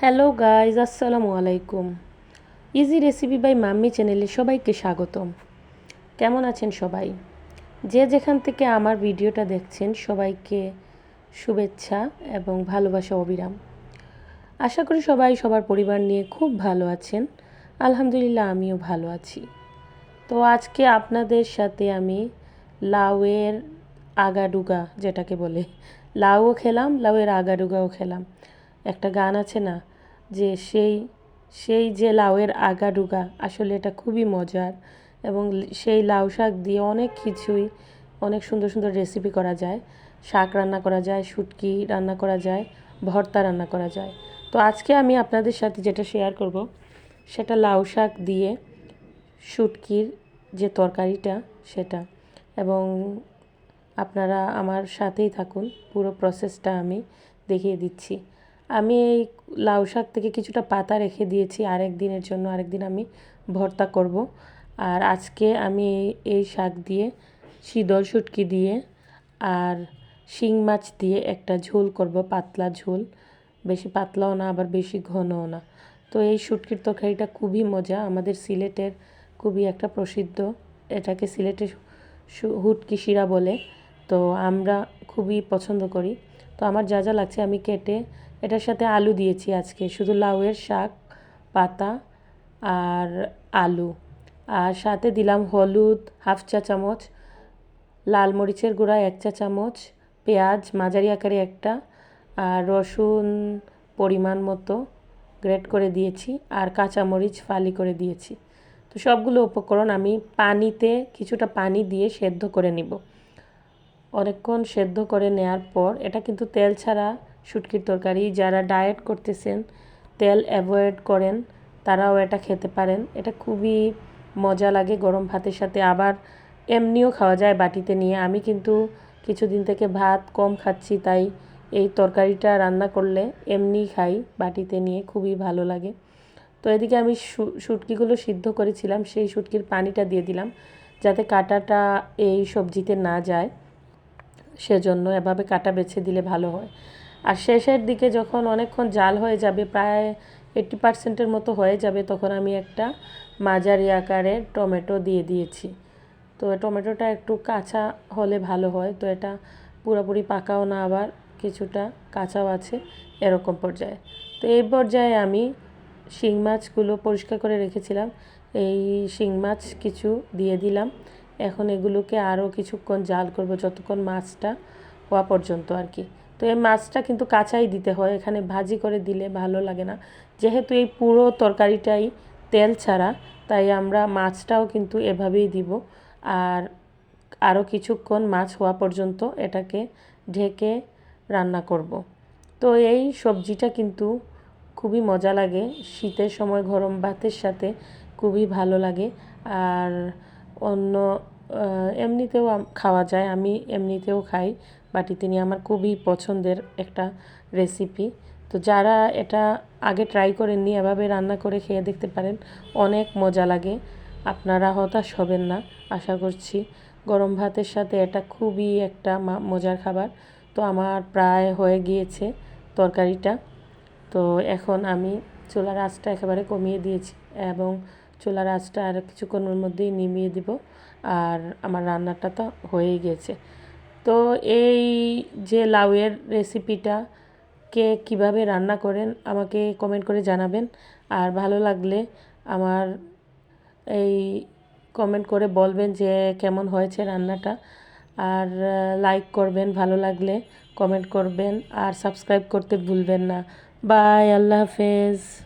Hello guys আসসালামু আলাইকুম easy recipe by mummy চ্যানেলে সবাইকে স্বাগতম। কেমন আছেন সবাই? যে যেখান থেকে আমার ভিডিওটা দেখছেন, সবাইকে শুভেচ্ছা এবং ভালোবাসা অবিরাম। আশা করি সবাই সবার পরিবার নিয়ে খুব ভালো আছেন। আলহামদুলিল্লাহ আমিও ভালো আছি। তো আজকে আপনাদের সাথে আমি লাউয়ের আগাডুগা, যেটাকে বলে, লাউও খেলাম, লাউয়ের আগাডুগাও খেলাম। একটা গান আছে না, যে সেই সেই যে লাউয়ের আগাডুগা, আসলে এটা খুবই মজার। এবং সেই লাউ শাক দিয়ে অনেক কিছুই, অনেক সুন্দর সুন্দর রেসিপি করা যায়। শাক রান্না করা যায়, শুটকি রান্না করা যায়, ভর্তা রান্না করা যায়। তো আজকে আমি আপনাদের সাথে যেটা শেয়ার করব, সেটা লাউ শাক দিয়ে শুটকির যে তরকারিটা, সেটা। এবং আপনারা আমার সাথেই থাকুন, পুরো প্রসেসটা আমি দেখিয়ে দিচ্ছি। আমি এই লাউ শাক থেকে কিছুটা পাতা রেখে দিয়েছি আরেক দিনের জন্য, আরেক দিন আমি ভর্তা করব। আর আজকে আমি এই শাক দিয়ে শীতল শুটকি দিয়ে আর শিং মাছ দিয়ে একটা ঝোল করব, পাতলা ঝোল। বেশি পাতলাও না, আবার বেশি ঘনও না। তো এই শুটকির তরকারিটা খুবই মজা, আমাদের সিলেটের খুবই একটা প্রসিদ্ধ, এটাকে সিলেটে হুটকি শিরা বলে। তো আমরা খুবই পছন্দ করি। তো আমার যা যা লাগছে আমি কেটে এটার সাথে আলু দিয়েছি আজকে, শুধু লাউয়ের শাক, পাতা আর আলু। আর সাথে দিলাম হলুদ, হাফ চা চামচ, লাল মরিচের গুঁড়া এক চা চামচ, পেঁয়াজ, মাঝারি আকারে একটা, আর রসুন পরিমাণ মতো গ্রেট করে দিয়েছি, আর কাঁচামরিচ ফালি করে দিয়েছি। তো সবগুলো উপকরণ আমি পানিতে কিছুটা পানি দিয়ে সেদ্ধ করে নিব। অনেকক্ষণ সেদ্ধ করে নেওয়ার পর, এটা কিন্তু তেল ছাড়া শুটকির তরকারি, যারা ডায়েট করতেছেন, তেল অ্যাভয়েড করেন, তারাও এটা খেতে পারেন। এটা খুবই মজা লাগে গরম ভাতের সাথে। আবার এমনিও খাওয়া যায় বাটিতে নিয়ে। আমি কিন্তু কিছুদিন থেকে ভাত কম খাচ্ছি, তাই এই তরকারিটা রান্না করলে এমনি খাই বাটিতে নিয়ে, খুবই ভালো লাগে। তো এদিকে আমি শুটকিগুলো সিদ্ধ করেছিলাম, সেই শুটকির পানিটা দিয়ে দিলাম, যাতে কাটাটা এই সবজিতে না যায়। সেজন্য এভাবে কাটা বেছে দিলে ভালো হয়। আর শেষের দিকে যখন অনেকক্ষণ জাল হয়ে যাবে, প্রায় এইট্টি পার্সেন্টের মতো হয়ে যাবে, তখন আমি একটা মাঝারি আকারের টমেটো দিয়ে দিয়েছি। তো টমেটোটা একটু কাঁচা হলে ভালো হয়, তো এটা পুরোপুরি পাকাও না, আবার কিছুটা কাঁচাও আছে এরকম পর্যায়ে। তো এই পর্যায়ে আমি শিং মাছগুলো পরিষ্কার করে রেখেছিলাম, এই শিং মাছ কিছু দিয়ে দিলাম। এখন এগুলোকে আরও কিছুক্ষণ জাল করব, যতক্ষণ মাছটা হওয়া পর্যন্ত আর কি। তো এই মাছটা কিন্তু কাঁচাই দিতে হয়, এখানে ভাজি করে দিলে ভালো লাগে না। যেহেতু এই পুরো তরকারিটাই তেল ছাড়া, তাই আমরা মাছটাও কিন্তু এভাবেই দিব। আর আরও কিছুক্ষণ মাছ হওয়া পর্যন্ত এটাকে ঢেকে রান্না করব। তো এই সবজিটা কিন্তু খুবই মজা লাগে, শীতের সময় গরম ভাতের সাথে খুবই ভালো লাগে। আর অন্য এমনিতেও খাওয়া যায়, আমি এমনিতেও খাই। বাটিতে নিয়ে আমার খুবই পছন্দের একটা রেসিপি তো যারা এটা আগে ট্রাই করেননি, এভাবে রান্না করে খেয়ে দেখতে পারেন, অনেক মজা লাগে। আপনারা হতাশ হবেন না, আশা করছি। গরম ভাতের সাথে এটা খুবই একটা মজার খাবার। তো আমার প্রায় হয়ে গিয়েছে তরকারিটা। তো এখন আমি চুলার আঁচটা একেবারে কমিয়ে দিয়েছি এবং চুলার আঁচটা আর কিছুক্ষণের মধ্যেই নিমিয়ে দিব। আর আমার রান্নাটা তো হয়েই গেছে তো এই যে লাউয়ের রেসিপিটা কে কীভাবে রান্না করেন আমাকে কমেন্ট করে জানাবেন। আর ভালো লাগলে আমার এই কমেন্ট করে বলবেন যে কেমন হয়েছে রান্নাটা। আর লাইক করবেন, ভালো লাগলে কমেন্ট করবেন। আর সাবস্ক্রাইব করতে ভুলবেন না। বাই আল্লাহ হাফেজ।